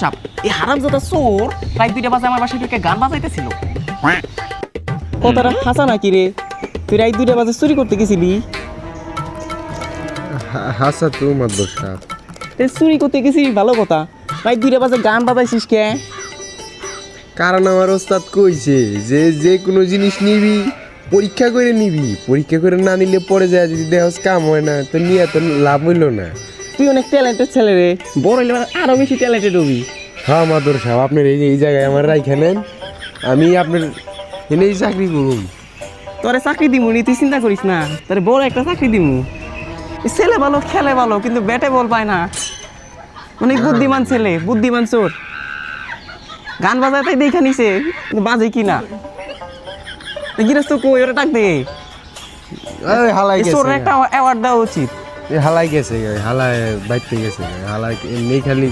সাপ এই হারামজাদা চোর প্রায় দুইটা বাজে আমার বাসায় ঢুকে গান বাজাইতেছিল। কথাটা হাসা নাকি রে? তুই রাত দুইটা বাজে চুরি করতে গেছিলি? হাসা তো চুরি করতে গেছিস ভালো কথা। রাত দুইটা বাজে গান বাজাইছিস কে? কারণ আমার ওস্তাদ কইছে যে যে কোনো জিনিস নিবি পরীক্ষা করে নিবি। পরীক্ষা করে না নিলে পরে যায় যদি দেহস কাম হয় না তো নিয়ে তো লাভ হইল না। তুই অনেক ট্যালেন্টেড ছেলে রে। বড় হইলে আরও বেশি ট্যালেন্টেড হবি। হ্যাঁ মাদর সাহেব আপনার এই এই জায়গায় আমার রাইখা নেন। আমি আপনার এনেই চাকরি করুন তোরে চাকরি দিমু নি তুই চিন্তা করিস না। তোরে বড় একটা চাকরি দিমু। ছেলে ভালো খেলে ভালো কিন্তু ব্যাটে বল পায় না। অনেক বুদ্ধিমান ছেলে বুদ্ধিমান চোর। গান বাজায় তাই দেখে নিছে বাজে কি না? গৃহস্থ কই ওরা ডাক দে। ওই হালাই চোরের একটা অ্যাওয়ার্ড দেওয়া উচিত। হালাই গেছে হালাই বাইতে গেছে হালাই নেই খালি